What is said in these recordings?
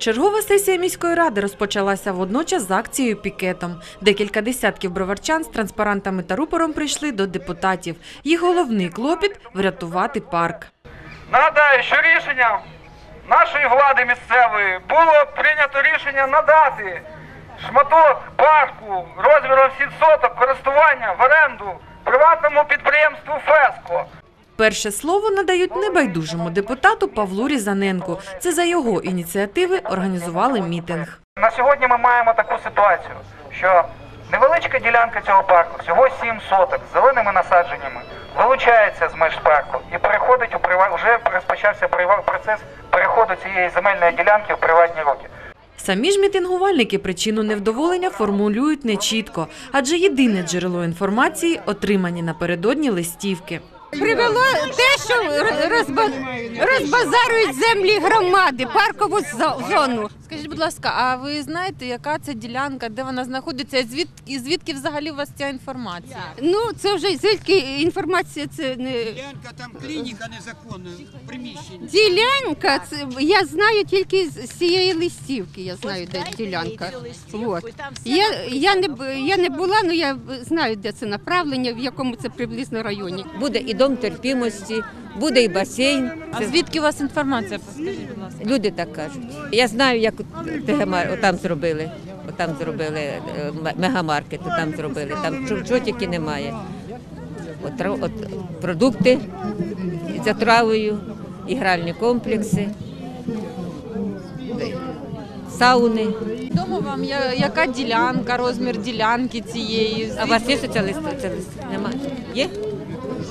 Чергова сесія міської ради розпочалася водночас з акцією пікетом. Декілька десятків броварчан з транспарантами та рупором прийшли до депутатів. Їх головний клопіт врятувати парк. Нагадаю, що рішенням нашої влади місцевої було прийнято рішення надати шматок парку розміром 7 соток користування в оренду приватному підприємству ФЕСКО. Перше слово надають небайдужому депутату Павлу Різаненку. Це за його ініціативи організували мітинг. На сьогодні ми маємо таку ситуацію, що невеличка ділянка цього парку, всього 7 соток з зеленими насадженнями, вилучається з меж парку і переходить у прива... вже розпочався процес переходу цієї земельної ділянки в приватні руки. Самі ж мітингувальники причину невдоволення формулюють нечітко, адже єдине джерело інформації отримані напередодні листівки. Привело те, що розбазарують землі громади, паркову зо- зону. Скажіть, будь ласка, а ви знаєте, яка це ділянка, де вона знаходиться, і звід, і звідки взагалі у вас ця інформація? Ну, це вже звідки інформація, це не Ділянка там клініка незаконна в приміщенні. ділянка. Це я знаю тільки з цієї листівки. Я знаю, де ділянка. Вот. Я, я не б- я не була, але я знаю, де це направлення, в якому це приблизно районі. Буде і дом терпімості, буде і басейн. А звідки у вас інформація? Скажіть, будь ласка. люди так кажуть. Я знаю, як ТГМАР отам зробили. Отам зробили е, мегамаркет, там зробили. Там чого тільки немає. От, от продукти з отравою, ігральні комплекси, сауни. Відомо вам, я- яка ділянка, розмір ділянки цієї? А у вас є лист? Немає? Є?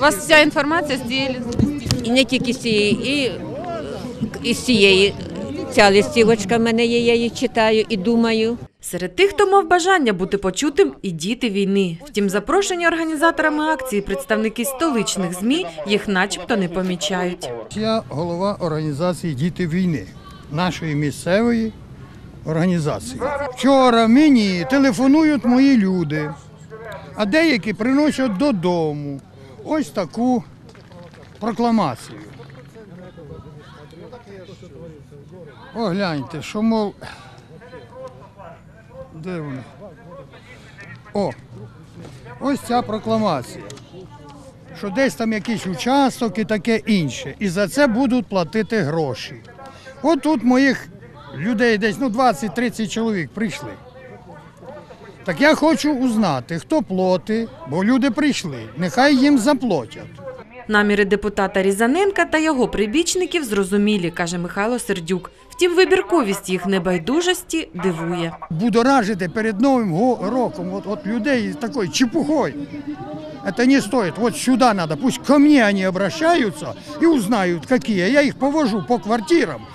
У вас вся інформація з цієї листівки? І не тільки з цієї, і, і з цієї. Ця листівочка в мене є, я її читаю і думаю. Серед тих, хто мав бажання бути почутим, і діти війни. Втім, запрошені організаторами акції представники столичних ЗМІ їх начебто не помічають. Я голова організації Діти війни нашої місцевої організації. Вчора мені телефонують мої люди, а деякі приносять додому ось таку прокламацію. Огляньте, що мов. Де вона? О, ось ця прокламація що десь там якийсь участок і таке інше. І за це будуть платити гроші. От тут моїх людей десь ну 20-30 чоловік прийшли. Так я хочу узнати, хто платить, бо люди прийшли. Нехай їм заплатять. Наміри депутата Різаненка та його прибічників зрозумілі, каже Михайло Сердюк. Втім, вибірковість їх небайдужості дивує. Будоражити перед Новим роком от, от людей такою чепухой. Это не стоит. Вот сюда надо. Пусть ко мне они обращаются и узнают, какие. Я их повожу по квартирам.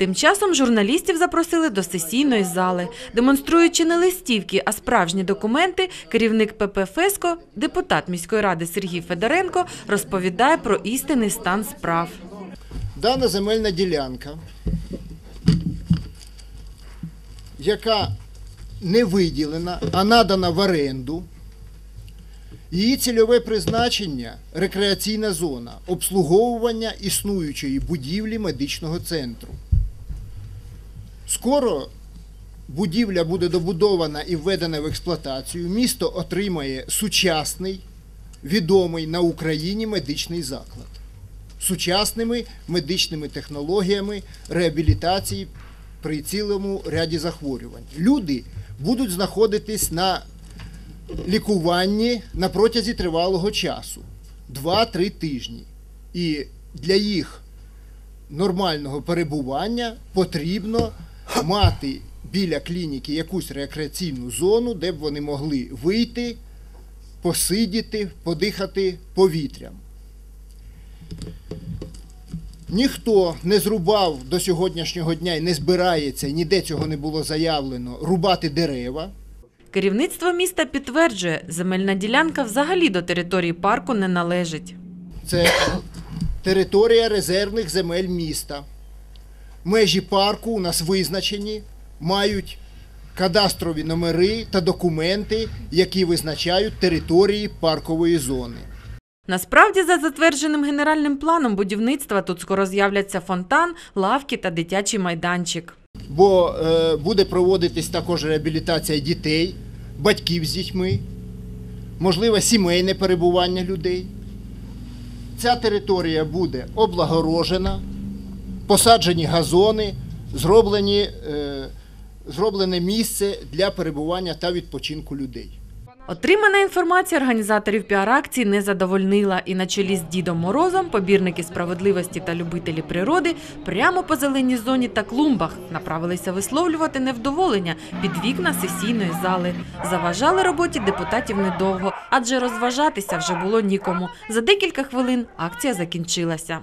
Тим часом журналістів запросили до сесійної зали. Демонструючи не листівки, а справжні документи, керівник ПП «Феско», депутат міської ради Сергій Федоренко, розповідає про істинний стан справ. Дана земельна ділянка, яка не виділена, а надана в оренду. Її цільове призначення рекреаційна зона обслуговування існуючої будівлі медичного центру. Скоро будівля буде добудована і введена в експлуатацію. Місто отримає сучасний, відомий на Україні медичний заклад сучасними медичними технологіями реабілітації при цілому ряді захворювань. Люди будуть знаходитись на лікуванні на протязі тривалого часу 2-3 тижні. І для їх нормального перебування потрібно мати біля клініки якусь рекреаційну зону, де б вони могли вийти, посидіти, подихати повітрям. Ніхто не зрубав до сьогоднішнього дня і не збирається, ніде цього не було заявлено, рубати дерева. Керівництво міста підтверджує, земельна ділянка взагалі до території парку не належить. Це територія резервних земель міста. Межі парку у нас визначені, мають кадастрові номери та документи, які визначають території паркової зони. Насправді, за затвердженим генеральним планом будівництва тут скоро з'являться фонтан, лавки та дитячий майданчик. бо е, буде проводитись також реабілітація дітей, батьків з дітьми, можливе сімейне перебування людей. Ця територія буде облагорожена, посаджені газони, зроблені, е, зроблене місце для перебування та відпочинку людей. Отримана інформація організаторів піар-акції не задовольнила, і на чолі з Дідом Морозом побірники справедливості та любителі природи прямо по зеленій зоні та клумбах направилися висловлювати невдоволення під вікна сесійної зали. Заважали роботі депутатів недовго, адже розважатися вже було нікому. За декілька хвилин акція закінчилася.